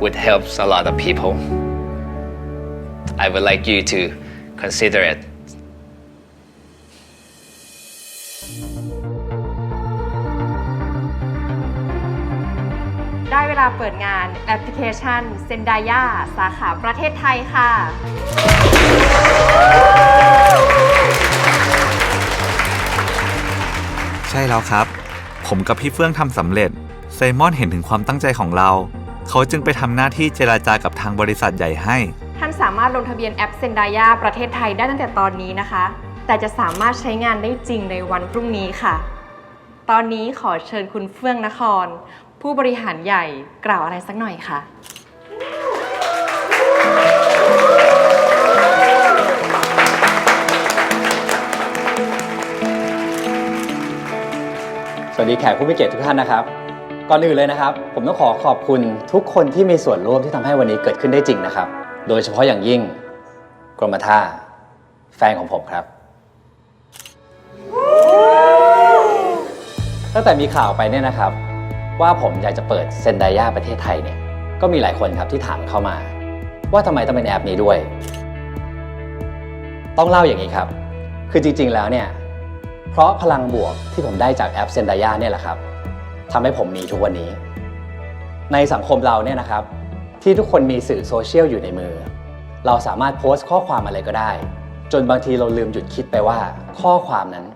would help a lot of people. I would like you to consider it. ได้เวลาเปิดงานแอปพลิเคชันเซนดายาสาขาประเทศไทยค่ะ ใช่แล้วครับ ผมกับพี่เฟื่องทำสำเร็จ ไซมอนเห็นถึงความตั้งใจของเรา เขาจึงไปทำหน้าที่เจราจากับทางบริษัทใหญ่ให้ ท่านสามารถลงทะเบียนแอปเซนดายาประเทศไทยได้ตั้งแต่ตอนนี้นะคะ แต่จะสามารถใช้งานได้จริงในวันพรุ่งนี้ค่ะ ตอนนี้ขอเชิญคุณเฟื่องนคร ผู้บริหารใหญ่กล่าวอะไรสักหน่อยค่ะ สวัสดีแขกผู้มีเกียรติทุกท่านนะครับ ก่อนอื่นเลยนะครับ ผมต้องขอขอบคุณทุกคนที่มีส่วนร่วมที่ทำให้วันนี้เกิดขึ้นได้จริงนะครับ โดยเฉพาะอย่างยิ่งกรมท่าแฟนของผมครับ ตั้งแต่มีข่าวไปเนี่ยนะครับ ว่าผมอยากจะเปิดเซนไดยาประเทศไทยเนี่ยก็มีหลายคนครับที่ถามเข้ามา ว่าทำไมต้องเป็นแอปนี้ด้วย ต้องเล่าอย่างนี้ครับ คือจริงๆแล้วเนี่ยเพราะพลังบวกที่ผมได้จากแอปเซนดายาเนี่ยแหละครับ ทำให้ผมมีทุกวันนี้ ในสังคมเราเนี่ยนะครับ ที่ทุกคนมีสื่อโซเชียลอยู่ในมือ เราสามารถโพสต์ข้อความอะไรก็ได้ จนบางทีเราลืมหยุดคิดไปว่า ข้อความนั้น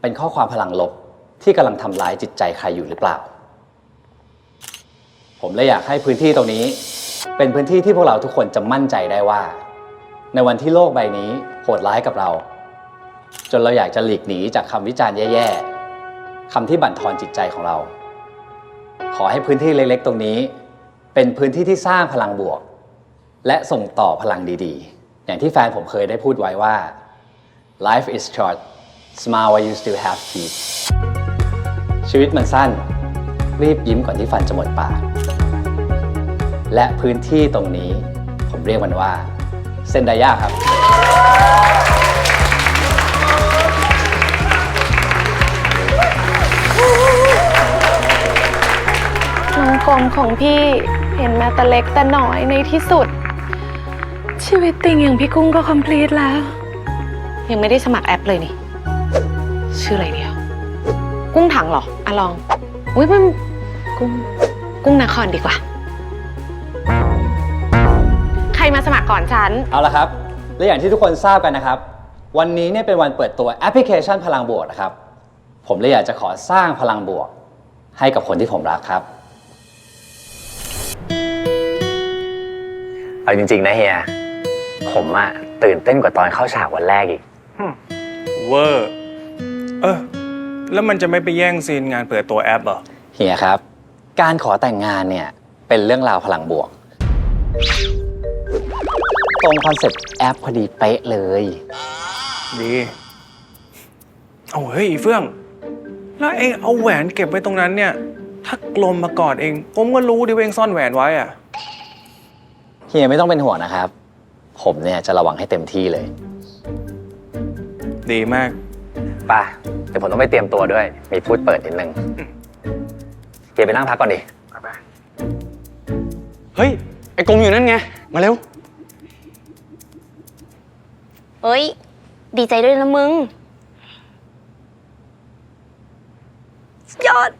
เป็นข้อความพลังลบที่กำลังทำร้ายจิตใจใครอยู่หรือเปล่า ผมเลยอยากให้พื้นที่ตรงนี้ เป็นพื้นที่ที่พวกเราทุกคนจะมั่นใจได้ว่า ในวันที่โลกใบนี้โหดร้ายกับเรา จนเราอยากจะหลีกหนีจากคำวิจารณ์แย่ๆคำที่บั่นทอนจิตใจของเรา ขอให้พื้นที่เล็กๆ ตรงนี้ เป็นพื้นที่ที่สร้างพลังบวก และส่งต่อพลังดีๆ อย่างที่แฟนผมเคยได้พูดไว้ว่า life is short smile while you still have teeth ชีวิตมันสั้น รีบยิ้มก่อนที่ฟันจะหมดปาก และพื้นที่ตรงนี้ผมเรียกมันว่าเซนไดยาครับ มของพี่เห็นมาแต่เล็กแต่น้อยในที่สุด ชีวิตติงอย่างพี่กุ้งก็คอมพลีทแล้ว ยังไม่ได้สมัครแอปเลยนี่ ชื่ออะไรเดียว กุ้งถังเหรออะลองอุ้ยมันกุ้งกุ้งนครดีกว่า ใครมาสมัครก่อนฉัน เอาละครับ และอย่างที่ทุกคนทราบกันนะครับ วันนี้เนี่ยเป็นวันเปิดตัวแอปพลิเคชันพลังบวกนะครับ ผมเลยอยากจะขอสร้างพลังบวก ให้กับคนที่ผมรักครับ เอาจริงๆนะเฮีย ผมอะตื่นเต้นกว่าตอนเข้าฉากวันแรกอีก เวอร์ เออ แล้วมันจะไม่ไปแย่งซีนงานเปิดตัวแอปเหรอ เฮียครับ การขอแต่งงานเนี่ย เป็นเรื่องราวพลังบวก ตรงคอนเซ็ปต์แอปพอดีเป๊ะเลย ดี เอาเฮ้ยอีเฟื่อง แล้วเองเอาแหวนเก็บไว้ตรงนั้นเนี่ย ถ้ากลมมากอดเองผมก็รู้ดิว่าเองซ่อนแหวนไว้อะ เฮียไม่ต้องเป็นห่วงนะครับ ผมเนี่ยจะระวังให้เต็มที่เลยดีมาก ป่ะเดี๋ยวผมต้องไปเตรียมตัวด้วย มีพูดเปิดนิดนึงเฮียไปนั่งพักก่อนดิเฮ้ย ไอ้กงอยู่นั่นไง มาเร็ว เอ้ย ดีใจด้วยนะมึงสุดยอด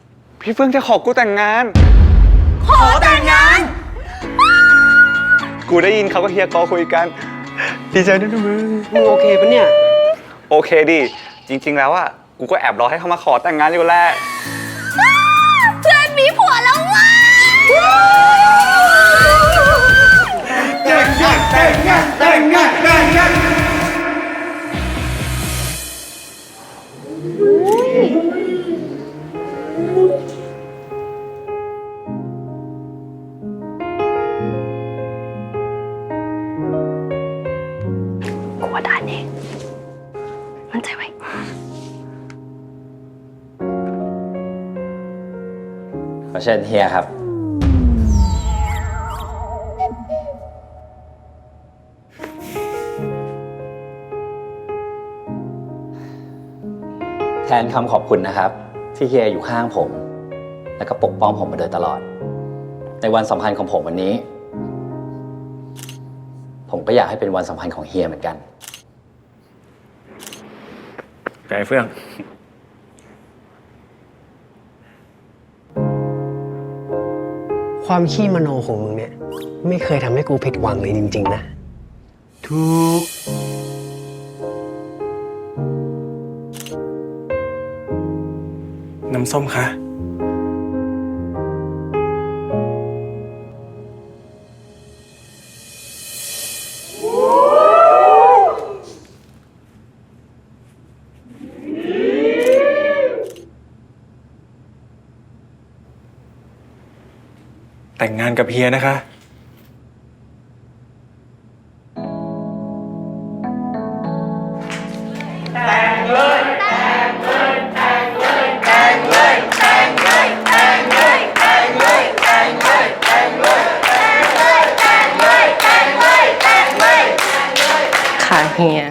พี่เฟื่องจะขอกูแต่งงาน ขอแต่งงาน กูได้ยินเขากับเฮียกอคุยกันดีใจด้วยนะมึงมึงโอเคปะเนี่ย โอเคดิจริง ๆ แล้วอะกูก็แอบรอให้เขามาขอแต่งงานอยู่แหละ มั่นใจไว้ ขอเชิญเฮียครับ แทนคำขอบคุณนะครับ ที่เฮียอยู่ข้างผม แล้วก็ปกป้องผมมาโดยตลอด ในวันสำคัญของผมวันนี้ ผมก็อยากให้เป็นวันสำคัญของเฮียเหมือนกัน ใจเฟื่องความขี้มโนของมึงเนี่ย ไม่เคยทำให้กูผิดหวังเลยจริง ๆ นะถูกน้ำส้มคะ แต่งงานกับเฮียนะคะ ค่ะเฮีย